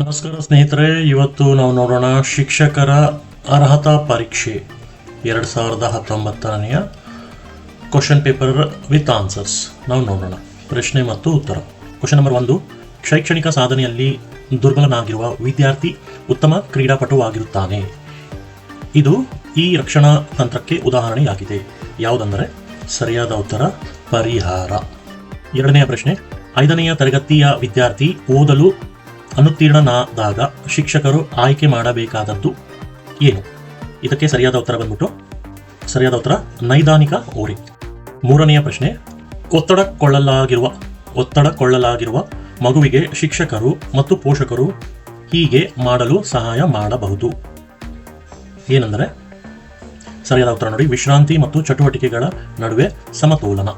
ನಮಸ್ಕಾರ ಸ್ನೇಹಿತರೆ, ಇವತ್ತು ನಾವು ನೋಡೋಣ ಶಿಕ್ಷಕರ ಅರ್ಹತಾ ಪರೀಕ್ಷೆ. ಎರಡು ಸಾವಿರದ ಹತ್ತೊಂಬತ್ತನೆಯ ಕ್ವಶನ್ ಪೇಪರ್ ವಿತ್ ಆನ್ಸರ್ಸ್ ನಾವು ನೋಡೋಣ. ಪ್ರಶ್ನೆ ಮತ್ತು ಉತ್ತರ. ಕ್ವಶನ್ ನಂಬರ್ ಒಂದು, ಶೈಕ್ಷಣಿಕ ಸಾಧನೆಯಲ್ಲಿ ದುರ್ಬಲನಾಗಿರುವ ವಿದ್ಯಾರ್ಥಿ ಉತ್ತಮ ಕ್ರೀಡಾಪಟುವಾಗಿರುತ್ತಾನೆ ಇದು ಈ ರಕ್ಷಣಾ ತಂತ್ರಕ್ಕೆ ಉದಾಹರಣೆಯಾಗಿದೆ. ಯಾವುದಂದರೆ, ಸರಿಯಾದ ಉತ್ತರ, ಪರಿಹಾರ. ಎರಡನೆಯ ಪ್ರಶ್ನೆ, ಐದನೆಯ ತರಗತಿಯ ವಿದ್ಯಾರ್ಥಿ ಓದಲು ಅನುತ್ತೀರ್ಣನಾದಾಗ ಶಿಕ್ಷಕರು ಆಯ್ಕೆ ಮಾಡಬೇಕಾದದ್ದು ಏನು? ಇದಕ್ಕೆ ಸರಿಯಾದ ಉತ್ತರ ಬಂದ್ಬಿಟ್ಟು, ಸರಿಯಾದ ಉತ್ತರ, ನೈದಾನಿಕ ಓರಿ. ಮೂರನೆಯ ಪ್ರಶ್ನೆ ಒತ್ತಡಕ್ಕೊಳ್ಳಲಾಗಿರುವ ಒತ್ತಡಕೊಳ್ಳಲಾಗಿರುವ ಮಗುವಿಗೆ ಶಿಕ್ಷಕರು ಮತ್ತು ಪೋಷಕರು ಹೀಗೆ ಮಾಡಲು ಸಹಾಯ ಮಾಡಬಹುದು. ಏನೆಂದರೆ, ಸರಿಯಾದ ಉತ್ತರ ನೋಡಿ, ವಿಶ್ರಾಂತಿ ಮತ್ತು ಚಟುವಟಿಕೆಗಳ ನಡುವೆ ಸಮತೋಲನ.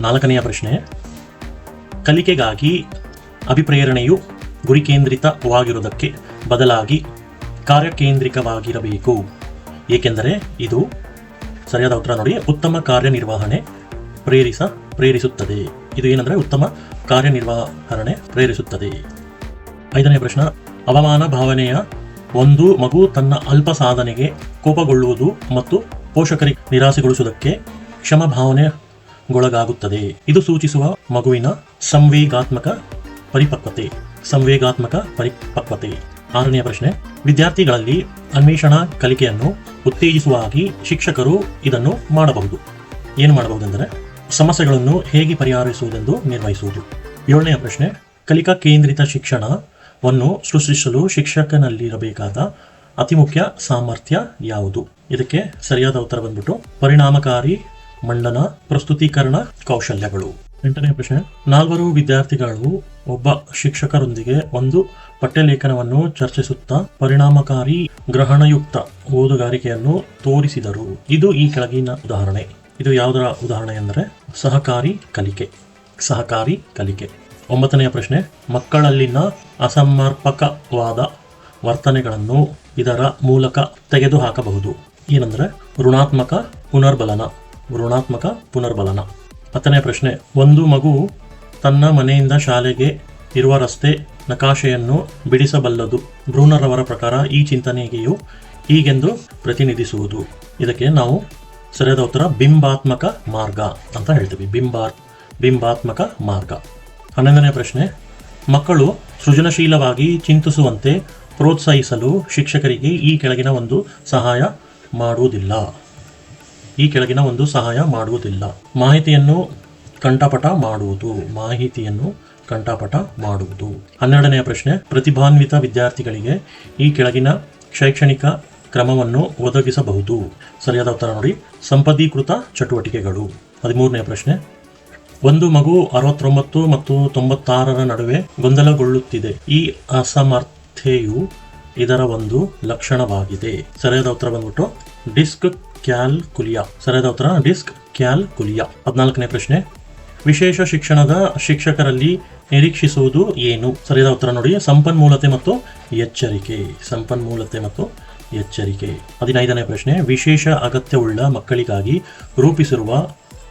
ನಾಲ್ಕನೆಯ ಪ್ರಶ್ನೆ, ಕಲಿಕೆಗಾಗಿ ಅಭಿಪ್ರೇರಣೆಯು ಗುರಿಕೇಂದ್ರಿತವಾಗಿರುವುದಕ್ಕೆ ಬದಲಾಗಿ ಕಾರ್ಯಕೇಂದ್ರಿಕವಾಗಿರಬೇಕು. ಏಕೆಂದರೆ ಇದು ಸರಿಯಾದ ಉತ್ತರ ನೋಡಿ, ಉತ್ತಮ ಕಾರ್ಯನಿರ್ವಹಣೆ ಪ್ರೇರಿಸ, ಪ್ರೇರಿಸುತ್ತದೆ. ಇದು ಏನಂದರೆ ಉತ್ತಮ ಕಾರ್ಯನಿರ್ವಹಣೆ ಪ್ರೇರಿಸುತ್ತದೆ. ಐದನೇ ಪ್ರಶ್ನೆ, ಅವಮಾನ ಭಾವನೆಯ ಒಂದು ಮಗು ತನ್ನ ಅಲ್ಪ ಸಾಧನೆಗೆ ಕೋಪಗೊಳ್ಳುವುದು ಮತ್ತು ಪೋಷಕರಿಗೆ ನಿರಾಸೆಗೊಳಿಸುವುದಕ್ಕೆ ಕ್ಷಮ ಭಾವನೆಗೊಳಗಾಗುತ್ತದೆ ಇದು ಸೂಚಿಸುವ ಮಗುವಿನ ಸಂವೇಗಾತ್ಮಕ ಪರಿಪಕ್ವತೆ. ಸಂವೇಗಾತ್ಮಕ ಪರಿಪಕ್ವತೆ. ಆರನೆಯ ಪ್ರಶ್ನೆ, ವಿದ್ಯಾರ್ಥಿಗಳಲ್ಲಿ ಅನ್ವೇಷಣಾ ಕಲಿಕೆಯನ್ನು ಉತ್ತೇಜಿಸುವಾಗಿ ಶಿಕ್ಷಕರು ಇದನ್ನು ಮಾಡಬಹುದು. ಏನು ಮಾಡಬಹುದೆಂದರೆ, ಸಮಸ್ಯೆಗಳನ್ನು ಹೇಗೆ ಪರಿಹರಿಸುವುದೆಂದು ನಿರ್ವಹಿಸುವುದು. ಏಳನೆಯ ಪ್ರಶ್ನೆ, ಕಲಿಕಾ ಕೇಂದ್ರಿತ ಶಿಕ್ಷಣವನ್ನು ಸೃಷ್ಟಿಸಲು ಶಿಕ್ಷಕನಲ್ಲಿರಬೇಕಾದ ಅತಿ ಮುಖ್ಯ ಸಾಮರ್ಥ್ಯ ಯಾವುದು? ಇದಕ್ಕೆ ಸರಿಯಾದ ಉತ್ತರ ಬಂದ್ಬಿಟ್ಟು, ಪರಿಣಾಮಕಾರಿ ಮಂಡನ ಪ್ರಸ್ತುತೀಕರಣ ಕೌಶಲ್ಯಗಳು. ಎಂಟನೇ ಪ್ರಶ್ನೆ. ನಾಲ್ವರು ವಿದ್ಯಾರ್ಥಿಗಳು ಒಬ್ಬ ಶಿಕ್ಷಕರೊಂದಿಗೆ ಒಂದು ಪಠ್ಯಲೇಖನವನ್ನು ಚರ್ಚಿಸುತ್ತಾ ಪರಿಣಾಮಕಾರಿ ಗ್ರಹಣಯುಕ್ತ ಓದುಗಾರಿಕೆಯನ್ನು ತೋರಿಸಿದರು. ಇದು ಈ ಕೆಳಗಿನ ಉದಾಹರಣೆ. ಇದು ಯಾವುದರ ಉದಾಹರಣೆ ಅಂದರೆ ಸಹಕಾರಿ ಕಲಿಕೆ. ಸಹಕಾರಿ ಕಲಿಕೆ. ಒಂಬತ್ತನೆಯ ಪ್ರಶ್ನೆ. ಮಕ್ಕಳಲ್ಲಿನ ಅಸಮರ್ಪಕವಾದ ವರ್ತನೆಗಳನ್ನು ಇದರ ಮೂಲಕ ತೆಗೆದುಹಾಕಬಹುದು. ಏನಂದ್ರೆ ಋಣಾತ್ಮಕ ಪುನರ್ಬಲನ. ಋಣಾತ್ಮಕ ಪುನರ್ಬಲನ. ಹತ್ತನೇ ಪ್ರಶ್ನೆ. ಒಂದು ಮಗು ತನ್ನ ಮನೆಯಿಂದ ಶಾಲೆಗೆ ಇರುವ ರಸ್ತೆ ನಕಾಶೆಯನ್ನು ಬಿಡಿಸಬಲ್ಲದು. ಬ್ರೂನರ್ ಅವರ ಪ್ರಕಾರ ಈ ಚಿಂತನೆಗೆಯು ಹೀಗೆಂದು ಪ್ರತಿನಿಧಿಸುವುದು. ಇದಕ್ಕೆ ನಾವು ಸರಿಯಾದ ಉತ್ತರ, ಬಿಂಬಾತ್ಮಕ ಮಾರ್ಗ ಅಂತ ಹೇಳ್ತೀವಿ. ಬಿಂಬಾ, ಬಿಂಬಾತ್ಮಕ ಮಾರ್ಗ. ಹನ್ನೊಂದನೇ ಪ್ರಶ್ನೆ. ಮಕ್ಕಳು ಸೃಜನಶೀಲವಾಗಿ ಚಿಂತಿಸುವಂತೆ ಪ್ರೋತ್ಸಾಹಿಸಲು ಶಿಕ್ಷಕರಿಗೆ ಈ ಕೆಳಗಿನ ಒಂದು ಸಹಾಯ ಮಾಡುವುದಿಲ್ಲ. ಈ ಕೆಳಗಿನ ಒಂದು ಸಹಾಯ ಮಾಡುವುದಿಲ್ಲ. ಮಾಹಿತಿಯನ್ನು ಕಂಠಪಟ ಮಾಡುವುದು. ಮಾಹಿತಿಯನ್ನು ಕಂಠಪಟ ಮಾಡುವುದು. ಹನ್ನೆರಡನೆಯ ಪ್ರಶ್ನೆ, ಪ್ರತಿಭಾನ್ವಿತ ವಿದ್ಯಾರ್ಥಿಗಳಿಗೆ ಈ ಕೆಳಗಿನ ಶೈಕ್ಷಣಿಕ ಕ್ರಮವನ್ನು ಒದಗಿಸಬಹುದು. ಸರಿಯಾದ ಉತ್ತರ ನೋಡಿ. ಸಂಪದೀಕೃತ ಚಟುವಟಿಕೆಗಳು. ಹದಿಮೂರನೆಯ ಪ್ರಶ್ನೆ, ಒಂದು ಮಗು ಅರವತ್ತೊಂಬತ್ತು ಮತ್ತು ತೊಂಬತ್ತಾರರ ನಡುವೆ ಗೊಂದಲಗೊಳ್ಳುತ್ತಿದೆ. ಈ ಅಸಮರ್ಥೆಯು ಇದರ ಒಂದು ಲಕ್ಷಣವಾಗಿದೆ. ಸರಿಯಾದ ಉತ್ತರ ಬಂದ್ಬಿಟ್ಟು, ಡಿಸ್ಕ್ ಕ್ಯಾಲ್ಕುಲಿಯಾ ಸರಿಯಾದ ಉತ್ತರ, ಡಿಸ್ಕ್ ಕ್ಯಾಲ್ಕುಲಿಯಾ ಹದಿನಾಲ್ಕನೇ ಪ್ರಶ್ನೆ. ವಿಶೇಷ ಶಿಕ್ಷಣದ ಶಿಕ್ಷಕರಲ್ಲಿ ನಿರೀಕ್ಷಿಸುವುದು ಏನು? ಸರಿಯಾದ ಉತ್ತರ ನೋಡಿ. ಸಂಪನ್ಮೂಲತೆ ಮತ್ತು ಎಚ್ಚರಿಕೆ. ಸಂಪನ್ಮೂಲತೆ ಮತ್ತು ಎಚ್ಚರಿಕೆ. ಹದಿನೈದನೇ ಪ್ರಶ್ನೆ. ವಿಶೇಷ ಅಗತ್ಯವುಳ್ಳ ಮಕ್ಕಳಿಗಾಗಿ ರೂಪಿಸಿರುವ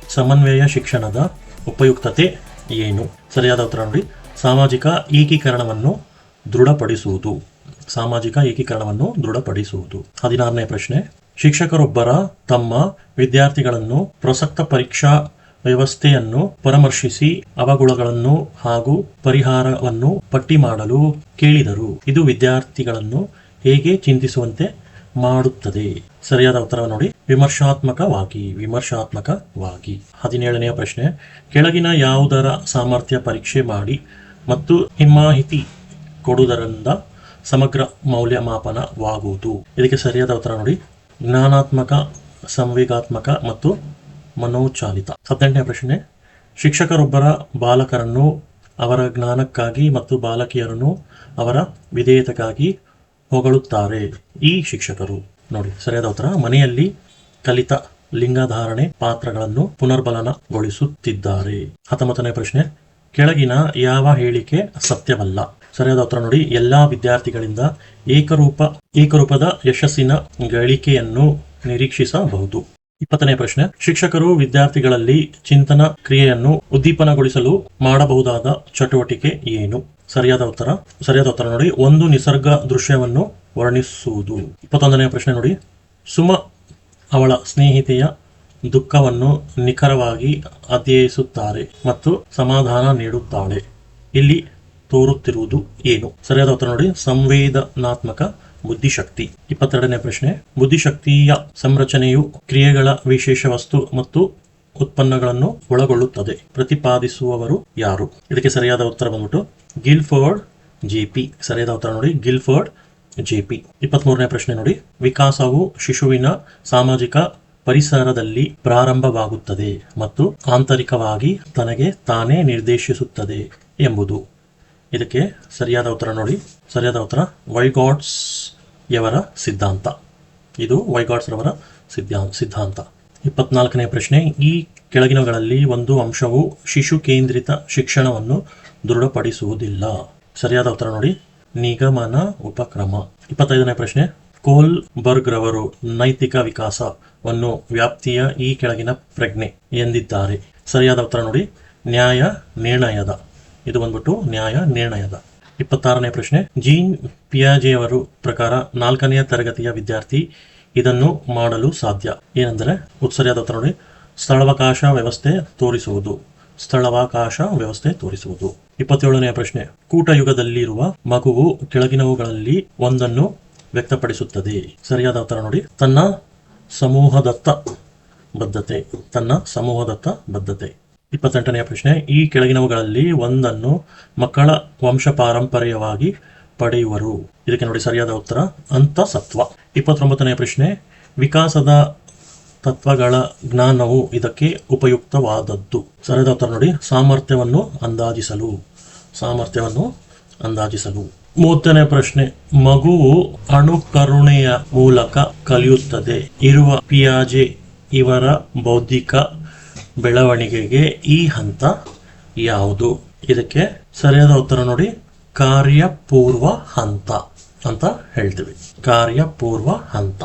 ಸಮನ್ವಯ ಶಿಕ್ಷಣದ ಉಪಯುಕ್ತತೆ ಏನು? ಸರಿಯಾದ ಉತ್ತರ ನೋಡಿ. ಸಾಮಾಜಿಕ ಏಕೀಕರಣವನ್ನು ದೃಢಪಡಿಸುವುದು. ಸಾಮಾಜಿಕ ಏಕೀಕರಣವನ್ನು ದೃಢಪಡಿಸುವುದು. ಹದಿನಾರನೇ ಪ್ರಶ್ನೆ. ಶಿಕ್ಷಕರೊಬ್ಬರ, ತಮ್ಮ ವಿದ್ಯಾರ್ಥಿಗಳನ್ನು ಪ್ರಸಕ್ತ ಪರೀಕ್ಷಾ ವ್ಯವಸ್ಥೆಯನ್ನು ಪರಾಮರ್ಶಿಸಿ ಅವಗುಣಗಳನ್ನು ಹಾಗೂ ಪರಿಹಾರವನ್ನು ಪಟ್ಟಿ ಮಾಡಲು ಕೇಳಿದರು. ಇದು ವಿದ್ಯಾರ್ಥಿಗಳನ್ನು ಹೇಗೆ ಚಿಂತಿಸುವಂತೆ ಮಾಡುತ್ತದೆ? ಸರಿಯಾದ ಉತ್ತರ ನೋಡಿ. ವಿಮರ್ಶಾತ್ಮಕವಾಗಿ ವಿಮರ್ಶಾತ್ಮಕವಾಗಿ. ಹದಿನೇಳನೆಯ ಪ್ರಶ್ನೆ. ಕೆಳಗಿನ ಯಾವುದರ ಸಾಮರ್ಥ್ಯ ಪರೀಕ್ಷೆ ಮಾಡಿ ಮತ್ತು ಹಿಮ್ಮಾಹಿತಿ ಕೊಡುವುದರಿಂದ ಸಮಗ್ರ ಮೌಲ್ಯಮಾಪನವಾಗುವುದು? ಇದಕ್ಕೆ ಸರಿಯಾದ ಉತ್ತರ ನೋಡಿ. ಜ್ಞಾನಾತ್ಮಕ, ಸಂವೇಗಾತ್ಮಕ ಮತ್ತು ಮನೋಚಾಲಿತ. ಹದಿನೆಂಟನೇ ಪ್ರಶ್ನೆ, ಶಿಕ್ಷಕರೊಬ್ಬರ ಬಾಲಕರನ್ನು ಅವರ ಜ್ಞಾನಕ್ಕಾಗಿ ಮತ್ತು ಬಾಲಕಿಯರನ್ನು ಅವರ ವಿಧೇಯತೆಗಾಗಿ ಹೊಗಳುತ್ತಾರೆ. ಈ ಶಿಕ್ಷಕರು, ನೋಡಿ, ಸರಿಯಾದ ಉತ್ತರ. ಮನೆಯಲ್ಲಿ ಕಲಿತ ಲಿಂಗಧಾರಣೆ ಪಾತ್ರಗಳನ್ನು ಪುನರ್ಬಲನಗೊಳಿಸುತ್ತಿದ್ದಾರೆ. ಹತ್ತೊಂಬತ್ತನೇ ಪ್ರಶ್ನೆ, ಕೆಳಗಿನ ಯಾವ ಹೇಳಿಕೆ ಸತ್ಯವಲ್ಲ? ಸರಿಯಾದ ಉತ್ತರ ನೋಡಿ. ಎಲ್ಲಾ ವಿದ್ಯಾರ್ಥಿಗಳಿಂದ ಏಕರೂಪ, ಏಕರೂಪದ ಯಶಸ್ಸಿನ ಗಳಿಕೆಯನ್ನು ನಿರೀಕ್ಷಿಸಬಹುದು. ಇಪ್ಪತ್ತನೇ ಪ್ರಶ್ನೆ. ಶಿಕ್ಷಕರು ವಿದ್ಯಾರ್ಥಿಗಳಲ್ಲಿ ಚಿಂತನ ಕ್ರಿಯೆಯನ್ನು ಉದ್ದೀಪನಗೊಳಿಸಲು ಮಾಡಬಹುದಾದ ಚಟುವಟಿಕೆ ಏನು? ಸರಿಯಾದ ಉತ್ತರ. ಸರಿಯಾದ ಉತ್ತರ ನೋಡಿ. ಒಂದು ನಿಸರ್ಗ ದೃಶ್ಯವನ್ನು ವರ್ಣಿಸುವುದು. ಇಪ್ಪತ್ತೊಂದನೆಯ ಪ್ರಶ್ನೆ ನೋಡಿ. ಸುಮ ಅವಳ ಸ್ನೇಹಿತೆಯ ದುಃಖವನ್ನು ನಿಖರವಾಗಿ ಅಧ್ಯಯಿಸುತ್ತಾರೆ ಮತ್ತು ಸಮಾಧಾನ ನೀಡುತ್ತಾಳೆ. ಇಲ್ಲಿ ತೋರುತ್ತಿರುವುದು ಏನು? ಸರಿಯಾದ ಉತ್ತರ ನೋಡಿ. ಸಂವೇದನಾತ್ಮಕ ಬುದ್ಧಿಶಕ್ತಿ. ಇಪ್ಪತ್ತೆರಡನೇ ಪ್ರಶ್ನೆ. ಬುದ್ಧಿಶಕ್ತಿಯ ಸಂರಚನೆಯು ಕ್ರಿಯೆಗಳ ವಿಶೇಷ ವಸ್ತು ಮತ್ತು ಉತ್ಪನ್ನಗಳನ್ನು ಒಳಗೊಳ್ಳುತ್ತದೆ. ಪ್ರತಿಪಾದಿಸುವವರು ಯಾರು? ಇದಕ್ಕೆ ಸರಿಯಾದ ಉತ್ತರ ಬಂದ್ಬಿಟ್ಟು ಗಿಲ್ಫರ್ಡ್ ಜೆಪಿ ಸರಿಯಾದ ಉತ್ತರ ನೋಡಿ. ಗಿಲ್ಫರ್ಡ್ ಜೆಪಿ ಇಪ್ಪತ್ಮೂರನೇ ಪ್ರಶ್ನೆ ನೋಡಿ. ವಿಕಾಸವು ಶಿಶುವಿನ ಸಾಮಾಜಿಕ ಪರಿಸರದಲ್ಲಿ ಪ್ರಾರಂಭವಾಗುತ್ತದೆ ಮತ್ತು ಆಂತರಿಕವಾಗಿ ತನಗೆ ತಾನೇ ನಿರ್ದೇಶಿಸುತ್ತದೆ ಎಂಬುದು. ಇದಕ್ಕೆ ಸರಿಯಾದ ಉತ್ತರ ನೋಡಿ. ಸರಿಯಾದ ಉತ್ತರ ವೈಗಾಡ್ಸ್ ಯವರ ಸಿದ್ಧಾಂತ. ಇದು ವೈಗಾಟ್ಸ್ ರವರ ಸಿದ್ಧಾಂತ. ಇಪ್ಪತ್ನಾಲ್ಕನೇ ಪ್ರಶ್ನೆ, ಈ ಕೆಳಗಿನಗಳಲ್ಲಿ ಒಂದು ಅಂಶವು ಶಿಶು ಕೇಂದ್ರಿತ ಶಿಕ್ಷಣವನ್ನು ದೃಢಪಡಿಸುವುದಿಲ್ಲ. ಸರಿಯಾದ ಉತ್ತರ ನೋಡಿ. ನಿಗಮನ ಉಪಕ್ರಮ. ಇಪ್ಪತ್ತೈದನೇ ಪ್ರಶ್ನೆ ಕೋಲ್ ಬರ್ಗ್ ರವರು ನೈತಿಕ ವಿಕಾಸವನ್ನು ವ್ಯಾಪ್ತಿಯ ಈ ಕೆಳಗಿನ ಪ್ರಜ್ಞೆ ಎಂದಿದ್ದಾರೆ. ಸರಿಯಾದ ಉತ್ತರ ನೋಡಿ. ನ್ಯಾಯ ನಿರ್ಣಯದ. ಇದು ಬಂದ್ಬಿಟ್ಟು ನ್ಯಾಯ ನಿರ್ಣಯದ. ಇಪ್ಪತ್ತಾರನೇ ಪ್ರಶ್ನೆ, ಜೀನ್ ಪಿಯಾಜೆ ಅವರು ಪ್ರಕಾರ ನಾಲ್ಕನೆಯ ತರಗತಿಯ ವಿದ್ಯಾರ್ಥಿ ಇದನ್ನು ಮಾಡಲು ಸಾಧ್ಯ. ಏನೆಂದರೆ ಸರಿಯಾದ ನೋಡಿ. ಸ್ಥಳಾವಕಾಶ ವ್ಯವಸ್ಥೆ ತೋರಿಸುವುದು. ಸ್ಥಳಾವಕಾಶ ವ್ಯವಸ್ಥೆ ತೋರಿಸುವುದು. ಇಪ್ಪತ್ತೇಳನೆಯ ಪ್ರಶ್ನೆ, ಕೂಟಯುಗದಲ್ಲಿರುವ ಮಗುವು ಕೆಳಗಿನವುಗಳಲ್ಲಿ ಒಂದನ್ನು ವ್ಯಕ್ತಪಡಿಸುತ್ತದೆ. ಸರಿಯಾದ ಉತ್ತರ ನೋಡಿ. ತನ್ನ ಸಮೂಹದತ್ತ ಬದ್ಧತೆ. ತನ್ನ ಸಮೂಹದತ್ತ ಬದ್ಧತೆ. ಇಪ್ಪತ್ತೆಂಟನೆಯ ಪ್ರಶ್ನೆ, ಈ ಕೆಳಗಿನವುಗಳಲ್ಲಿ ಒಂದನ್ನು ಮಕ್ಕಳ ವಂಶ ಪಾರಂಪರ್ಯವಾಗಿ ಪಡೆಯುವರು. ಇದಕ್ಕೆ ನೋಡಿ ಸರಿಯಾದ ಉತ್ತರ, ಅಂತಸತ್ವ. ಇಪ್ಪತ್ತೊಂಬತ್ತನೆಯ ಪ್ರಶ್ನೆ, ವಿಕಾಸದ ತತ್ವಗಳ ಜ್ಞಾನವು ಇದಕ್ಕೆ ಉಪಯುಕ್ತವಾದದ್ದು. ಸರಿಯಾದ ಉತ್ತರ ನೋಡಿ, ಸಾಮರ್ಥ್ಯವನ್ನು ಅಂದಾಜಿಸಲು. ಸಾಮರ್ಥ್ಯವನ್ನು ಅಂದಾಜಿಸಲು. ಮೂವತ್ತನೇ ಪ್ರಶ್ನೆ, ಮಗುವು ಅಣುಕರುಣೆಯ ಮೂಲಕ ಕಲಿಯುತ್ತದೆ. ಇರುವ ಪಿಯಾಜೆ ಇವರ ಬೌದ್ಧಿಕ ಬೆಳವಣಿಗೆಗೆ ಈ ಹಂತ ಯಾವುದು? ಇದಕ್ಕೆ ಸರಿಯಾದ ಉತ್ತರ ನೋಡಿ. ಕಾರ್ಯಪೂರ್ವ ಹಂತ ಅಂತ ಹೇಳ್ತೀವಿ. ಕಾರ್ಯಪೂರ್ವ ಹಂತ.